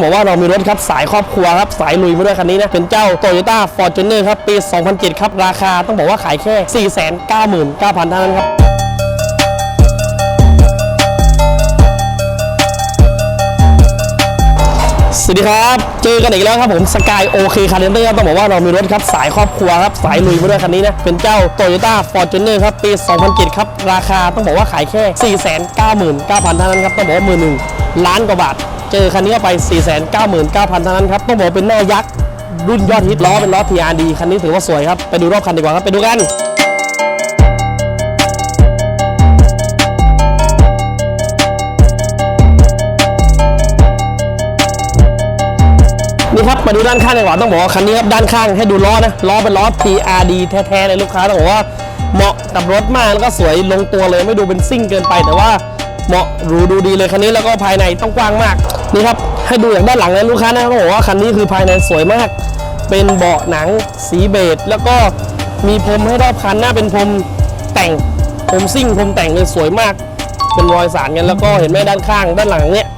ต้องบอกว่าเรามีรถครับสายครอบครัวครับสายลุยมาด้วยคันนี้นะเป็นเจ้า Toyota Fortuner ครับปี 2007 ครับราคาต้องบอกว่าขายแค่ 499,000เท่านั้นครับสวัสดีครับ เจอกันอีกแล้วครับผมสกายโอเคคาร์เรนเตอร์ต้องบอกว่าเรามีรถครับสายครอบครัวครับสายลุยมาด้วยคันนี้นะเป็นเจ้า Toyota Fortuner ครับปี 2007 ครับราคาต้องบอกว่าขายแค่ 499,000เท่านั้นครับต้องบอกว่ามือหนึ่งล้านกว่าบาท เจอคันนี้เข้าไป 499,000เท่านั้นครับ ต้องบอกเป็นแม่ยักษ์รุ่นยอดฮิตล้อเป็นล้อ TRD คันนี้ถือว่าสวยครับ ไปดูรอบคันดีกว่าครับ ไปดูกันนี่ครับมาดูด้านข้างดีกว่าต้องบอกว่าคันนี้ครับด้านข้างให้ดูล้อนะล้อเป็นล้อ PRD แท้ๆเลยลูกค้าต้องบอกว่าเหมาะกับรถมากแล้วก็สวยลงตัวเลยไม่ดูเป็นซิ่งเกินไปแต่ว่า เหมาะหรูดูดีเลยคันนี้แล้วก็ภายในต้องกว้างมากนี่ครับให้ดูอย่างด้านหลังเลยลูกค้านะต้องบอกว่าคันนี้คือภายในสวยมาก เป็นเบาะหนังสีเบจแล้วก็มีพรมให้รอบคันหน้าเป็นพรมแต่งพรมซิ่งพรมแต่งเลยสวยมาก เป็นรอยสารกันแล้วก็เห็นไหมด้านข้าง ด้านหลังเนี่ย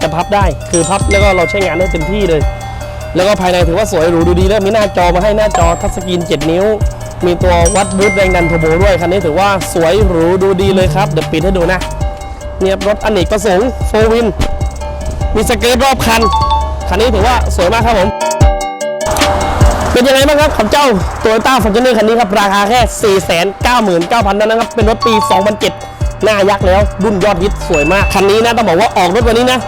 จะพับได้คือพับแล้วก็เราใช้งานได้เต็มที่เลย แล้วก็ภายในถือว่าสวยหรูดูดีแล้วมีหน้าจอมาให้หน้าจอทัชสกรีน 7 นิ้ว มีตัววัดบูทแรงดันเทอร์โบด้วยคันนี้ถือว่าสวยหรูดูดีเลยครับเดี๋ยวปิดให้ดูนะ เนี่ยรถอเนกประสงค์โฟวิน มีสเกิร์ตรอบคัน คันนี้ถือว่าสวยมากครับผม เป็นยังไงบ้างครับกับเจ้า Toyota Fortuner คันนี้ครับ ราคาแค่ 499,000เท่านั้นครับ เป็นรถปี 2007 หน้ายักษ์แล้ว รุ่นยอดฮิตสวยมาก คันนี้นะต้องบอกว่าออกรถวันนี้นะ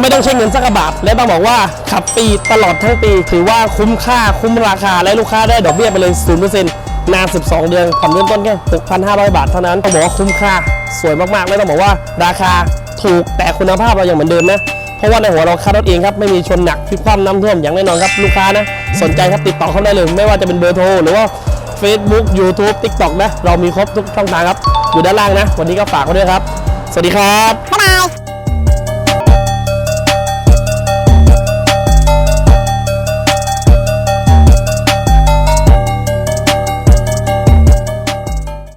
ไม่ต้องใช้เงินสักบาทและต้องบอกว่าขับฟรีตลอดทั้งปี ถือว่าคุ้มค่าคุ้มราคาและลูกค้าได้ดอกเบี้ยไปเลย 0% นาน 12 เดือนผ่อนเริ่มต้นแค่ 6,500 บาทเท่านั้นต้องบอกว่าคุ้มค่า สวยมากๆและต้องบอกว่าราคาถูกแต่คุณภาพเรายังเหมือนเดิมนะ เพราะว่าในหัวเราคัดรถเองครับ ไม่มีชนหนักพลิกคว่ำน้ำท่วมอย่างแน่นอนครับลูกค้านะ สนใจครับติดต่อเข้าได้เลย ไม่ว่าจะเป็นเบอร์โทรหรือว่า Facebook YouTube TikTok นะ เรามีครบทุกช่องทางครับ อยู่ด้านล่างนะ วันนี้ก็ฝากไว้ด้วยครับ สวัสดีครับ บ๊ายบาย